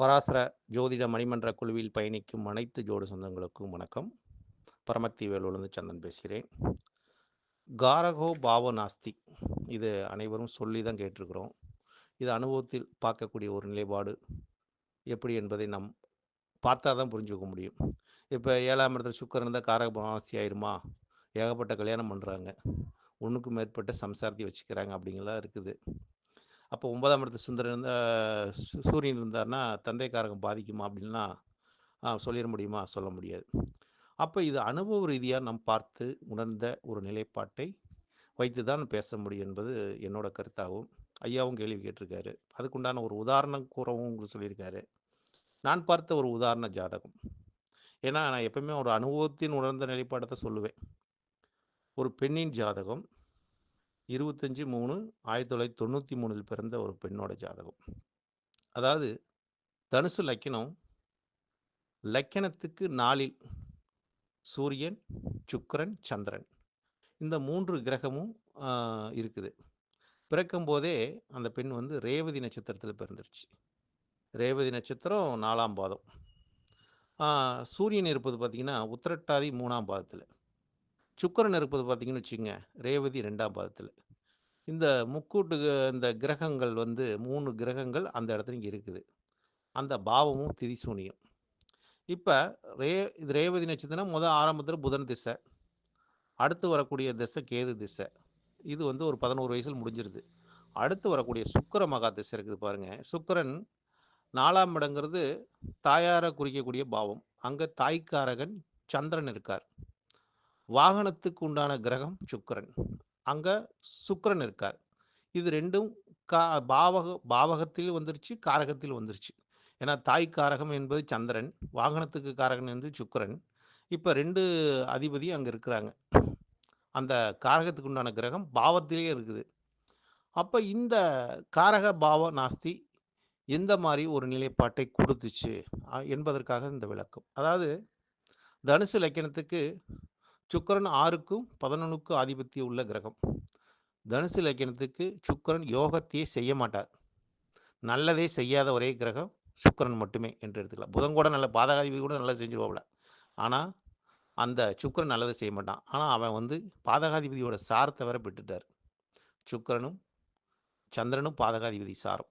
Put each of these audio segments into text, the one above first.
பராசர ஜோதிட மணிமன்ற குழுவில் பயணிக்கும் அனைத்து ஜோடு சொந்தங்களுக்கும் வணக்கம். பரமத்தி வேலூர்லேருந்து சந்தன் பேசுகிறேன். காரகோ பாவ நாஸ்தி. இது அனைவரும் சொல்லி தான் கேட்டிருக்கிறோம். இது அனுபவத்தில் பார்க்கக்கூடிய ஒரு நிலைப்பாடு. எப்படி என்பதை நாம் பார்த்தா தான் புரிஞ்சுக்க முடியும். இப்போ ஏழாம் இடத்துல சுக்கரன் இருந்தால் காரக நாஸ்தி ஆயிருமா? ஏகப்பட்ட கல்யாணம் பண்ணுறாங்க ஒன்றுக்கும் மேற்பட்ட சம்சாரத்தை வச்சுக்கிறாங்க அப்படிங்கலாம் இருக்குது. அப்போ ஒன்பதாம் இடத்து சுந்தரன் இருந்தால் சூரியன் இருந்தார்னா தந்தைக்காரகம் பாதிக்குமா அப்படின்னா சொல்லிட முடியுமா? சொல்ல முடியாது. அப்போ இது அனுபவ ரீதியாக நாம் பார்த்து உணர்ந்த ஒரு நிலைப்பாட்டை வைத்து தான் பேச முடியும் என்பது என்னோட கருத்தாகவும் ஐயாவும் கேள்வி கேட்டிருக்காரு. அதுக்குண்டான ஒரு உதாரணம் கூறவும் உங்களுக்கு சொல்லியிருக்காரு. நான் பார்த்த ஒரு உதாரண ஜாதகம். ஏன்னா நான் எப்பவுமே ஒரு அனுபவத்தின் உணர்ந்த நிலைப்பாடத்தை சொல்லுவேன். ஒரு பெண்ணின் ஜாதகம் இருபத்தஞ்சி மூணு ஆயிரத்தி தொள்ளாயிரத்தி தொண்ணூற்றி மூணில் பிறந்த ஒரு பெண்ணோட ஜாதகம். அதாவது தனுசு லக்கினம் லக்கினத்துக்கு நாளில் சூரியன் சுக்கரன் சந்திரன். இந்த மூன்று கிரகமும் இருக்குது. பிறக்கும் போதே அந்த பெண் வந்து ரேவதி நட்சத்திரத்தில் பிறந்துருச்சு. ரேவதி நட்சத்திரம் நாலாம் பாதம். சூரியன் இருப்பது பார்த்திங்கன்னா உத்திரட்டாதி மூணாம் பாதத்தில். சுக்கரன் இருப்பது பார்த்தீங்கன்னு வச்சுங்க ரேவதி ரெண்டாம் பாதத்தில். இந்த முக்கூட்டு இந்த கிரகங்கள் வந்து மூணு கிரகங்கள் அந்த இடத்துல இங்கே இருக்குது. அந்த பாவமும் திரிசூனியும் இப்போ ரே இது ரேவதி நட்சத்திரம் முதல் ஆரம்பத்தில் புதன் திசை அடுத்து வரக்கூடிய திசை கேது திசை. இது வந்து ஒரு பதினோரு வயசில் முடிஞ்சிருது. அடுத்து வரக்கூடிய சுக்கிர மகா திசை இருக்குது பாருங்கள் சுக்கிரன் நாலாம் இடங்கிறது தாயாரை குறிக்கக்கூடிய பாவம். அங்கே தாய்க்காரகன் சந்திரன் இருக்கார். வாகனத்துக்கு உண்டான கிரகம் சுக்கரன். அங்கே சுக்கரன் இருக்கார். இது ரெண்டும் கா பாவக பாவகத்தில் வந்துருச்சு காரகத்தில் வந்துருச்சு. ஏன்னா தாய் காரகம் என்பது சந்திரன் வாகனத்துக்கு காரகன் என்பது சுக்கரன். இப்போ ரெண்டு அதிபதி அங்கே இருக்கிறாங்க. அந்த காரகத்துக்கு உண்டான கிரகம் பாவத்திலேயே இருக்குது. அப்போ இந்த காரக பாவ நாஸ்தி எந்த மாதிரி ஒரு நிலைப்பாட்டை கொடுத்துச்சு? என்பதற்காக இந்த விளக்கம். அதாவது தனுசு லக்கணத்துக்கு சுக்கிரன் ஆறுக்கும் பதினொன்றுக்கும் ஆதிபத்தியம் உள்ள கிரகம். தனுசு லக்கணத்துக்கு சுக்கிரன் யோகத்தையே செய்ய மாட்டார். நல்லதே செய்யாத ஒரே கிரகம் சுக்கிரன் மட்டுமே என்று எடுத்துக்கலாம். புதன் கூட நல்ல பாதகாதிபதி கூட நல்லா செஞ்சிருவாப்புல. ஆனால் அந்த சுக்கிரன் நல்லதை செய்ய மாட்டான். ஆனால் அவன் வந்து பாதகாதிபதியோட சாரத்தை வர பெற்றுட்டார் சுக்கிரனும் சந்திரனும் பாதகாதிபதி சாரம்.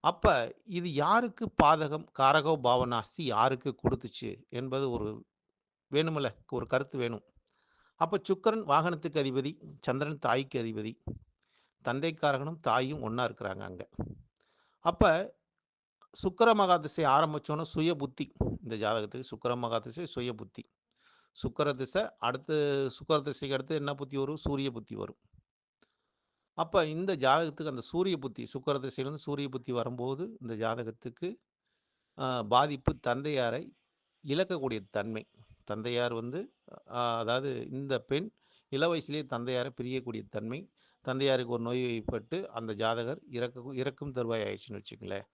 அப்போ இது யாருக்கு பாதகம்? காரகோ பாவனாஸ்தி யாருக்கு கொடுத்துச்சு? என்பது ஒரு வேணுமில்ல. ஒரு கருத்து வேணும். அப்போ சுக்கிரன் வாகனத்துக்கு அதிபதி சந்திரன் தாய்க்கு அதிபதி. தந்தைக்காரகனும் தாயும் ஒன்றா இருக்கிறாங்க அங்கே. அப்போ சுக்கர மகாதிசை ஆரம்பித்தோன்னே சுய புத்தி. இந்த ஜாதகத்துக்கு சுக்கிர மகாதிசை சுய புத்தி. சுக்கர திசை அடுத்து சுக்கர திசைக்கு அடுத்து என்ன புத்தி வரும்? சூரிய புத்தி வரும். அப்போ இந்த ஜாதகத்துக்கு அந்த சூரிய புத்தி சுக்கர திசையிலேருந்து சூரிய புத்தி வரும்போது இந்த ஜாதகத்துக்கு பாதிப்பு தந்தையாரை இழக்கக்கூடிய தன்மை. தந்தையார் வந்து அதாவது இந்த பெண் இள வயசுலேயே தந்தையாரை பிரியக்கூடிய தன்மை தந்தையாருக்கு ஒரு நோய் வைப்பட்டு அந்த ஜாதகர் இறக்க இறக்கும் தருவாய் ஆயிடுச்சுன்னு வச்சுங்களேன்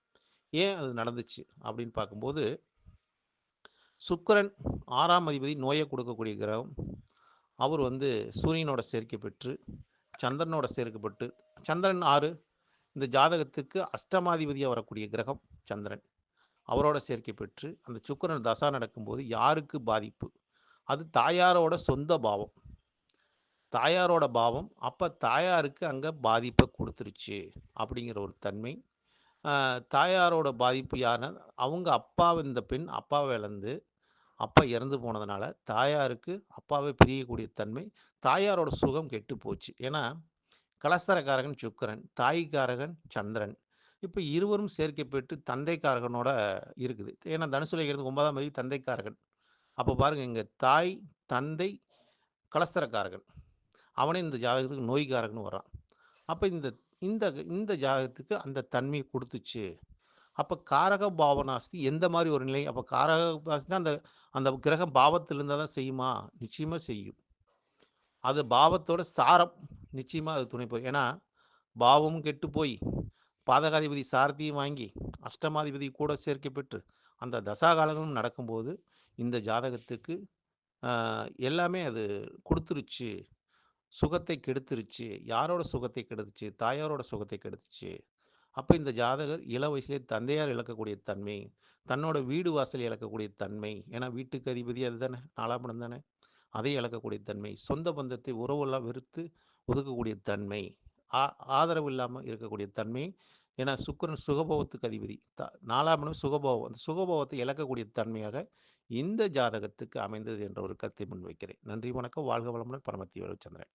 ஏன் அது நடந்துச்சு அப்படின்னு பார்க்கும்போது சுக்கிரன் ஆறாம் அதிபதி நோயை கொடுக்கக்கூடிய கிரகம். அவர் வந்து சூரியனோட சேர்க்கை பெற்று சந்திரனோட சேர்க்கப்பட்டு சந்திரன் ஆறு இந்த ஜாதகத்துக்கு அஷ்டமாதிபதியாக வரக்கூடிய கிரகம் சந்திரன். அவரோட சேர்க்கை பெற்று அந்த சுக்கிரன் தசா நடக்கும்போது யாருக்கு பாதிப்பு? அது தாயாரோட சொந்த பாவம். தாயாரோட பாவம். அப்போ தாயாருக்கு அங்கே பாதிப்பை கொடுத்துருச்சு அப்படிங்கிற ஒரு தன்மை. தாயாரோட பாதிப்பு யாருன்னா அவங்க அப்பா இந்த பெண் அப்பாவை இழந்து அப்பா இறந்து போனதுனால தாயாருக்கு அப்பாவை பிரியக்கூடிய தன்மை தாயாரோட சுகம் கெட்டு போச்சு. ஏன்னா கலஸ்தரக்காரகன் சுக்கிரன் தாய்க்காரகன் சந்திரன். இப்போ இருவரும் சேர்க்கை பெற்று தந்தைக்காரகனோட இருக்குது. ஏன்னா தனுசு ஒன்பதாம் தேதி தந்தைக்காரகன். அப்போ பாருங்கள் இங்கே தாய் தந்தை கலஸ்தரக்காரகன் அவனே இந்த ஜாதகத்துக்கு நோய்காரகன் வரான் அப்போ இந்த இந்த இந்த ஜாதகத்துக்கு அந்த தன்மையை கொடுத்துச்சு. அப்போ காரக பாவனாஸ்தி எந்த மாதிரி ஒரு நிலை? அப்போ காரக பாவனாஸ்தினா அந்த அந்த கிரகம் பாவத்தில் இருந்தால் தான் செய்யுமா? நிச்சயமாக செய்யும். அது பாவத்தோட சாரம். நிச்சயமாக அது துணை போய். ஏன்னா பாவமும் கெட்டு போய் பாதகாதிபதி சாரதியும் வாங்கி அஷ்டமாதிபதி கூட சேர்க்கப்பட்டு அந்த தசாகாலங்களும் நடக்கும்போது இந்த ஜாதகத்துக்கு எல்லாமே அது கொடுத்துருச்சு. சுகத்தை கெடுத்துருச்சு. யாரோட சுகத்தை கெடுத்துச்சு? தாயாரோட சுகத்தை கெடுத்துச்சு. அப்போ இந்த ஜாதகர் இள வயசுலேயே தந்தையார் இழக்கக்கூடிய தன்மை தன்னோட வீடு வாசல் இழக்கக்கூடிய தன்மை ஏன்னா வீட்டுக்கு அதிபதி அதுதானே நாலாம் இடம் தானே அதை இழக்கக்கூடிய தன்மை சொந்த பந்தத்தை உறவெல்லாம் வெறுத்து ஒதுக்கக்கூடிய தன்மை ஆ ஆதரவு இல்லாமல் இருக்கக்கூடிய தன்மை. ஏன்னா சுக்கிரன் சுகபோகத்துக்கு அதிபதி. த நாலாம் இடம் சுகபோகம். அந்த சுகபோகத்தை இழக்கக்கூடிய தன்மையாக இந்த ஜாதகத்துக்கு அமைந்தது என்ற ஒரு கருத்தை முன்வைக்கிறேன். நன்றி வணக்கம். வாழ்க வளமுடன். பரமத்தி சந்திரன்